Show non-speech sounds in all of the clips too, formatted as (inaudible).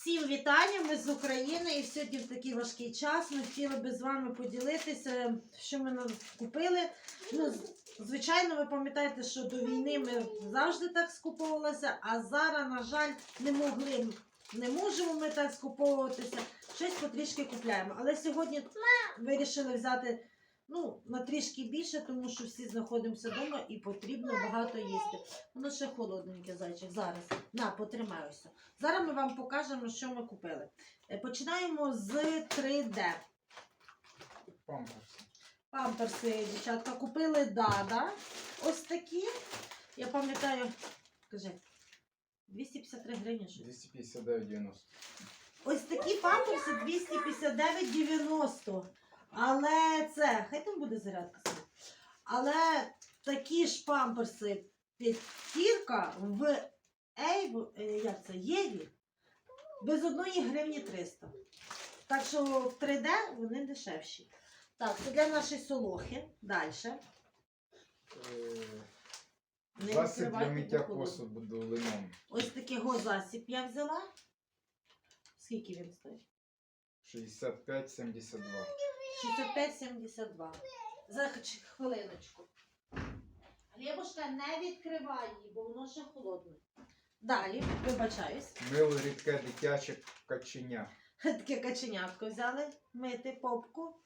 Всім вітання! Ми з України і сьогодні в такий важкий час ми хотіли би з вами поділитися, що ми нам купили. Ну, звичайно, ви пам'ятаєте, що до війни ми завжди так скуповувалися, а зараз, на жаль, не могли. Не можемо ми так скуповуватися, щось потрішки купляємо. Але сьогодні вирішили взяти ну, на трішки більше, тому що всі знаходимося вдома і потрібно багато їсти. Воно ще холодненьке, зайчик. Зараз. На, потримаюся. Зараз ми вам покажемо, що ми купили. Е, Починаємо з 3D. Памперси. Памперси, дівчатка, купили Дада. Ось такі. Я пам'ятаю, кажи, 253 гривні. що ли? 259,90. Ось такі памперси 259,90. Але це, хай там буде зарядка. Але такі ж памперси п'ятірка в Ейв, е, як це, Єві без одної гривні 300. Так що в 3D вони дешевші. Так, це для нашої солохи. Далі. Е, Не Засіб для миття холодно. посуду лимон. Ось такий засіб я взяла. Скільки він стоїть? 65,72. 65-72. За хвилиночку. Глебушка, не відкривай її, бо воно ще холодне. Далі, вибачаюсь. Мило рідке дитяче каченя. Таке каченятко взяли. Мити попку.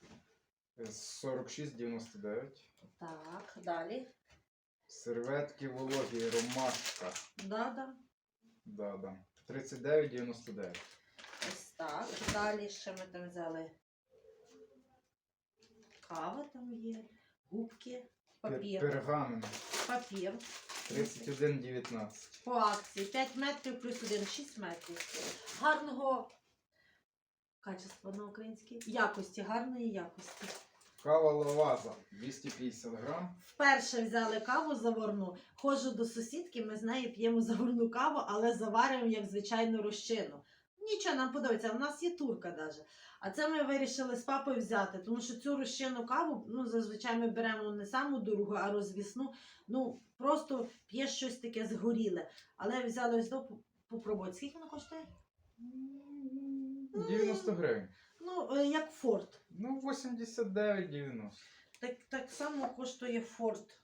Е, 46,99. Так, далі. Серветки вологі, ромашка. Да-да. Да, да. 39,99. Ось так. Далі ще ми там взяли. Кава там є, губки, папір. Пергамент. Папір. 31,19. По акції 5 метрів плюс 1, 6 метрів. Гарного качества на українській. Якості, гарної якості. Кава лаваза 250 грам. Вперше взяли каву заварну. Ходжу до сусідки, ми з нею п'ємо заварну каву, але заварюємо як звичайну розчину. Нічого нам подобається, у нас є турка навіть. А це ми вирішили з папою взяти, тому що цю розчинну каву ну, зазвичай ми беремо не саму дорогу, а розвісну. Ну, просто п'єш щось таке згоріле. Але взяли ось до попробувати. Скільки воно коштує? 90 гривень. Ну, е, як форт. Ну, 89,90. Так, так само коштує форт.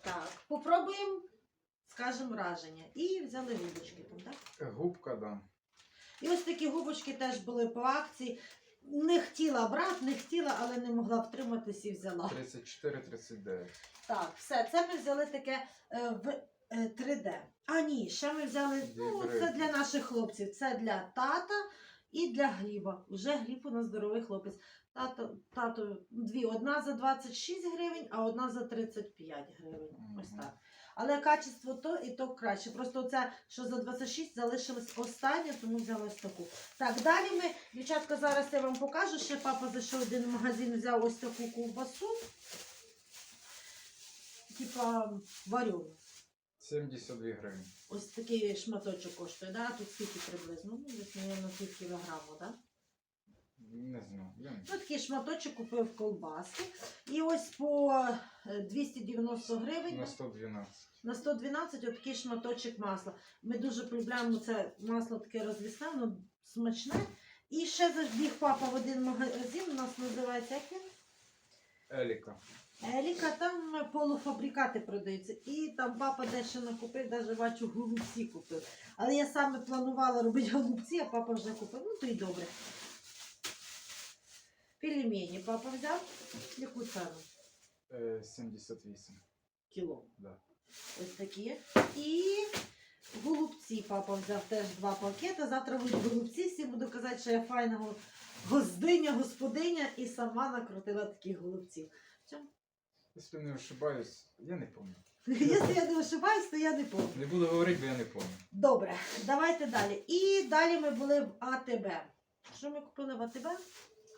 Так, попробуємо, скажемо, враження. І взяли губочки там, так? Губка, да. І ось такі губочки теж були по акції. Не хотіла брати, не хотіла, але не могла втриматися і взяла. 34,39. Так, все, це ми взяли таке е, в е, 3D. А ні, ще ми взяли, ну, це для наших хлопців. Це для тата і для Гліба. Уже Гліб у нас здоровий хлопець. Тато, тато дві, одна за 26 гривень, а одна за 35 гривень. Ось так. Але качество то і то краще. Просто оце, що за 26 залишилось останнє, тому взяла ось таку. Так, далі ми, дівчатка, зараз я вам покажу. Ще папа зайшов в один магазин, взяв ось таку ковбасу. Типа варену. 72 гривні. Ось такий шматочок коштує, да? Тут скільки приблизно? Ну, десь, мабуть, пів кілограму, да? Не знаю. Я не Ну, такий шматочок купив колбаски. І ось по е, 290 гривень На 112. на 112 отакий шматочок масла. Ми дуже полюбляємо це масло таке розвісне, воно смачне. І ще забіг папа в один магазин, у нас називається як він? Еліка. Еліка, там полуфабрикати продаються. І там папа дещо накупив, навіть бачу, голубці купив. Але я саме планувала робити голубці, а папа вже купив. Ну то й добре. Пельмені папа взяв. Яку ціну? Е, 78. Кіло. Да. Ось такі. І голубці папа взяв теж два пакети. Завтра будуть голубці. Всім буду казати, що я файна го- гоздиня, господиня і сама накрутила таких голубців. Якщо не ошибаюсь, я не пам'ятаю. Якщо (laughs) я не ошибаюсь, то я не пам'ятаю. Не буду говорити, бо я не пам'ятаю. Добре, давайте далі. І далі ми були в АТБ. Що ми купили в АТБ?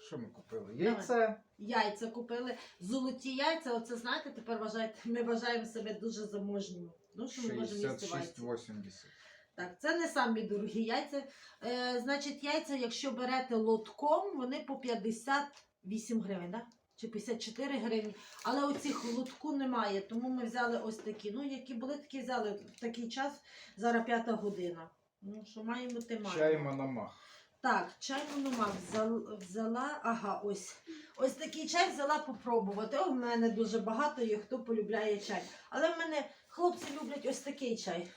Що ми купили? Яйце. Яйця купили. Золоті яйця. Оце знаєте, тепер вважаєте, ми вважаємо себе дуже заможніми. Ну, що ми можемо їсти яйця. 66,80. Так, це не самі дорогі яйця. Е, значить, яйця, якщо берете лотком, вони по 58 гривень, да? чи 54 гривні. Але оцих лотку немає, тому ми взяли ось такі. Ну, які були, такі взяли в такий час, зараз п'ята година. Ну, що маємо, те маємо. Чай Мономах. Так, чай Мономах взяла, взяла, ага, ось. Ось такий чай взяла попробувати. О, в мене дуже багато є, хто полюбляє чай. Але в мене хлопці люблять ось такий чай.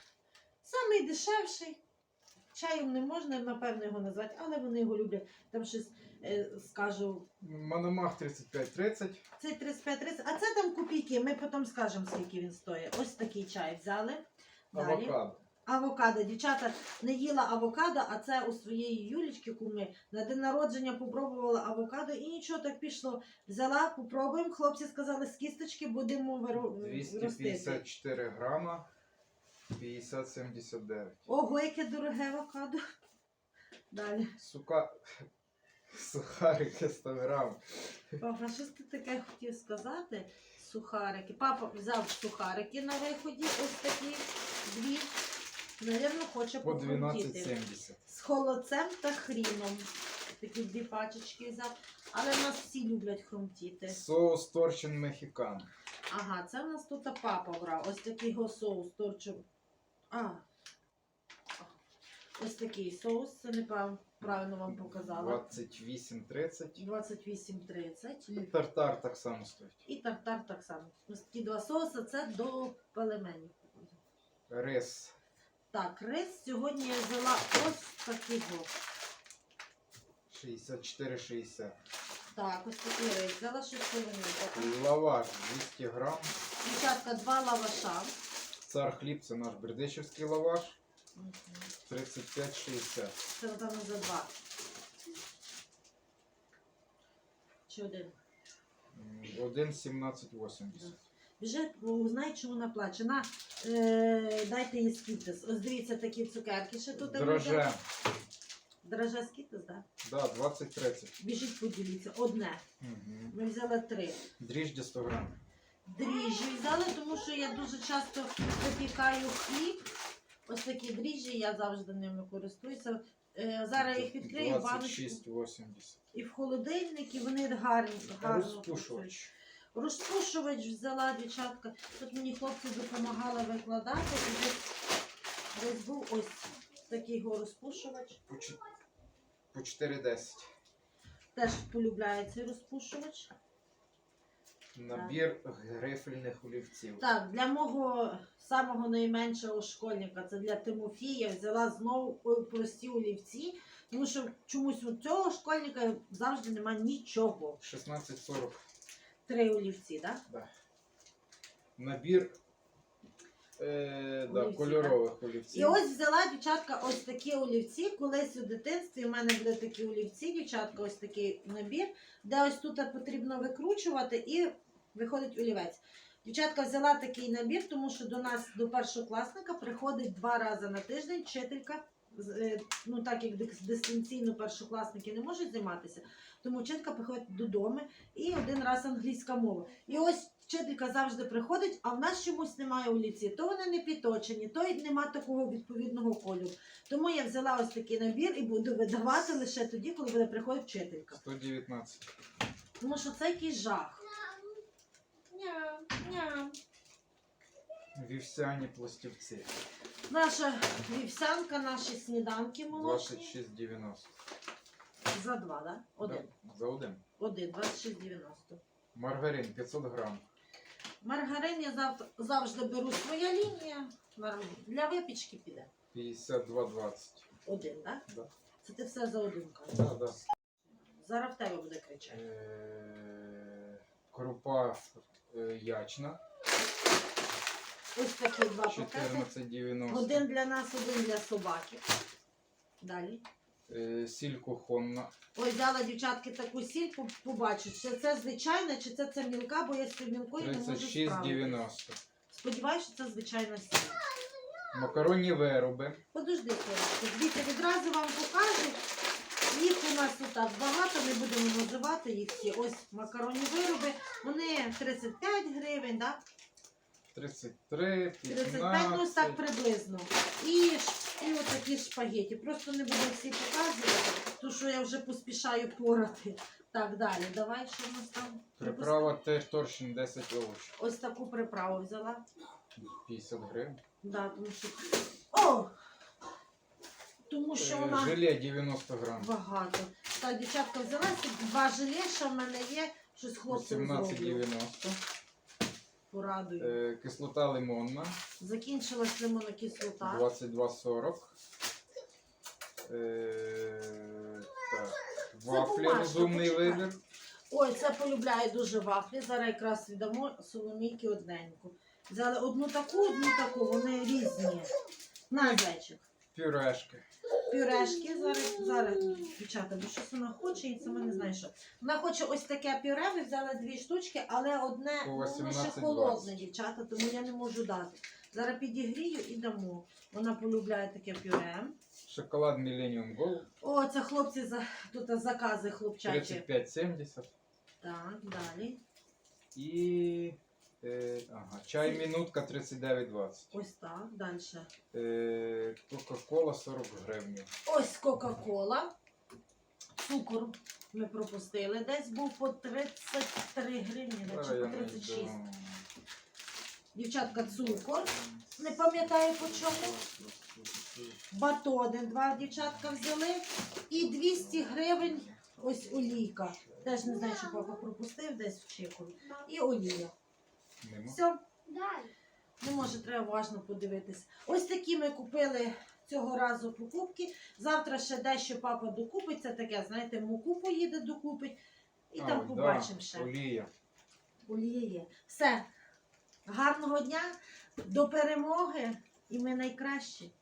Самий дешевший. Чаєм не можна, напевно, його назвати, але вони його люблять. Там щось е, скажу. Мономах 35-30. Це 35-30, а це там копійки. Ми потім скажемо, скільки він стоїть. Ось такий чай взяли. Далі. Авокадо. Авокадо. Дівчата не їла авокадо, а це у своєї Юлічки куми на день народження попробувала авокадо і нічого так пішло. Взяла, попробуємо. Хлопці сказали, з кісточки будемо виро- 254 грама. 50-79. Ого, яке дороге авокадо. Далі. Сука... Сухарики 100 грам. Папа, щось ти таке хотів сказати? Сухарики. Папа взяв сухарики на виході, ось такі дві. Навірно, хоче По похрустіти. 12,70. з холодцем та хріном. Такі дві пачечки взяв. Але в нас всі люблять хрумтіти. Соус торчин мехікан. Ага, це в нас тут папа брав. Ось такий його соус торчу. А. Ось такий соус. Це не прав- правильно вам показала. 28,30. 28,30. І тартар так само стоїть. І тартар так само. Ось такі два соуси це до пелеменів. Рис. Так, рис сьогодні я взяла ось такий гок. 64,60. Так, ось такий рис. Взяла 6 хвилин. Лаваш 200 грам. Дівчатка, два лаваша. Цар хліб це наш бердичівський лаваш. Угу. 35,60. Це там за два. Чи один? 1,17,80. Вже знай, чому вона плаче. На, е, дайте їй скітес. Ось дивіться, такі цукерки ще тут. Дроже. Драже скітес, так? Да? Так, да, 20-30. Біжіть, поділіться. Одне. Угу. Ми взяли три. Дріжджі 100 грамів. Дріжджі взяли, тому що я дуже часто випікаю хліб. Ось такі дріжджі, я завжди ними користуюся. Е, зараз їх відкрию 26, 80. І в холодильник, і вони гарні. гарно. Розпушувач. Розпушувач взяла дівчатка. Тут мені хлопці допомагали викладати. І десь, був ось такий його розпушувач. По чо- По 4,10. Теж полюбляє цей розпушувач. Набір грифельних олівців. Так, для мого самого найменшого школьника, це для Тимофія, взяла знову прості олівці, тому що чомусь у цього школьника завжди нема нічого. 16,40. Три олівці, так? Да. Набір е, да, Олівців, кольорових олівців. І ось взяла дівчатка ось такі олівці. Колись у дитинстві у мене були такі олівці, дівчатка, ось такий набір, де ось тут потрібно викручувати і виходить олівець. Дівчатка взяла такий набір, тому що до нас, до першокласника, приходить два рази на тиждень вчителька. е, Ну, так як дистанційно першокласники не можуть займатися, тому вчителька приходить додому і один раз англійська мова. І ось вчителька завжди приходить, а в нас чомусь немає олівці. То вони не підточені, то й нема такого відповідного кольору. Тому я взяла ось такий набір і буду видавати лише тоді, коли буде приходити вчителька. 119. Тому що це якийсь жах. Ням, ням. Вівсяні пластівці. Наша вівсянка, наші сніданки молочні. 26,90. За два, да? Один. Да, за один. Один, 26,90. Маргарин 500 грам. Маргарин я зав- завжди беру своя лінія. Для випічки піде. 52,20. Один, так? Да. Це ти все за один кажеш. Да, да. Зараз в тебе буде кричати. Е, Крупа е, ячна. Ось такі два пакети. 14,90. Один для нас, один для собаки. Далі. Е, Сіль кухонна. Ой, взяла дівчатки таку сіль, по- побачу, чи це звичайна, чи це це мілка, бо я з цією мілкою не можу справитися. 36,90. Сподіваюся, що це звичайна сіль. Макаронні вироби. Подожди, дивіться, відразу вам покажу. Їх у нас тут так багато, не будемо називати їх всі. Ось макаронні вироби. Вони 35 гривень, да? 33, 35, ну ось так приблизно. І, і отакі шпагеті. Просто не буду всі показувати, тому що я вже поспішаю порати. Так, далі. Давай, що в нас там? Приправа теж торчин 10 овочів. Ось таку приправу взяла. 50 гривень. Да, тому що... О! тому що Е, вона Желе 90 грам. багато. Так, дівчатка взяла собі два желе, що в мене є, щось хлопцям зроблю. 18,90. Порадую. Е, Кислота лимонна. Закінчилась лимонна кислота. 22,40. Е, так. Вафлі бумажка, розумний почекай. вибір. Ой, це полюбляє дуже вафлі. Зараз якраз віддамо соломійки одненьку. Взяли одну таку, одну таку, вони різні. На зайчик. Пюрешки. Пюрешки зараз, зараз, дівчата, бо щось вона хоче і сама не знає що. Вона хоче ось таке пюре, ви взяли дві штучки, але одне По ну, воно ще 18-20. холодне, дівчата, тому я не можу дати. Зараз підігрію і дамо. Вона полюбляє таке пюре. Шоколад Millennium Gold. О, це хлопці за тут закази хлопчачі. 35,70. Так, далі. І е, ага, чай минутка 39,20. Ось так, далі. Е, Кока-кола 40 гривень. Ось Кока-Кола. Цукор ми пропустили. Десь був по 33 гривні, чи по 36. Дівчатка, цукор. Не пам'ятаю по чому. Батони два дівчатка взяли. І 200 гривень ось олійка. Теж не знаю, що папа пропустив десь в чекові. І олія. Нема. Все, не може, треба уважно подивитися. Ось такі ми купили цього разу покупки. Завтра ще дещо папа докупить. Це таке, знаєте, муку поїде докупить. І А, там побачимо да, ще. Олія. Олія є. Все. Гарного дня, до перемоги, і ми найкращі.